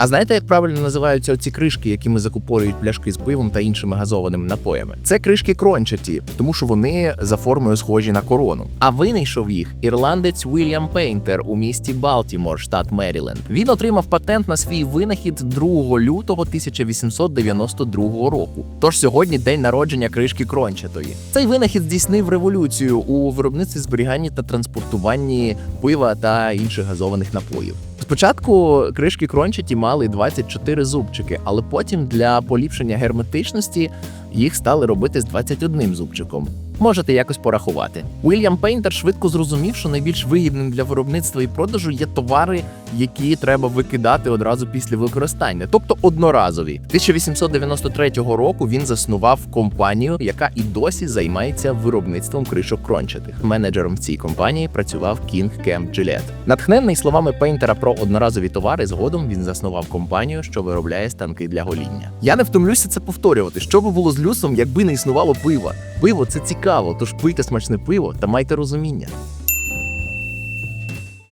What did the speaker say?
А знаєте, як правильно називаються оці кришки, якими закупорюють пляшки з пивом та іншими газованими напоями? Це кришки крончаті, тому що вони за формою схожі на корону. А винайшов їх ірландець Вільям Пейнтер у місті Балтімор, штат Меріленд. Він отримав патент на свій винахід 2 лютого 1892 року. Тож сьогодні день народження кришки крончатої. Цей винахід здійснив революцію у виробництві зберіганні та транспортуванні пива та інших газованих напоїв. Спочатку кришки крончаті мали 24 зубчики, але потім для поліпшення герметичності їх стали робити з 21 зубчиком. Можете якось порахувати. Уільям Пейнтер швидко зрозумів, що найбільш вигідним для виробництва і продажу є товари, які треба викидати одразу після використання, тобто одноразові. 1893 року він заснував компанію, яка і досі займається виробництвом кришок крончатих. Менеджером в цій компанії працював King Camp Gillette. Натхнений словами Пейнтера про одноразові товари, згодом він заснував компанію, що виробляє станки для гоління. Я не втомлюся це повторювати. Що би було з люсом, якби не існувало пива? Пиво це цікаво, тож пийте смачне пиво та майте розуміння.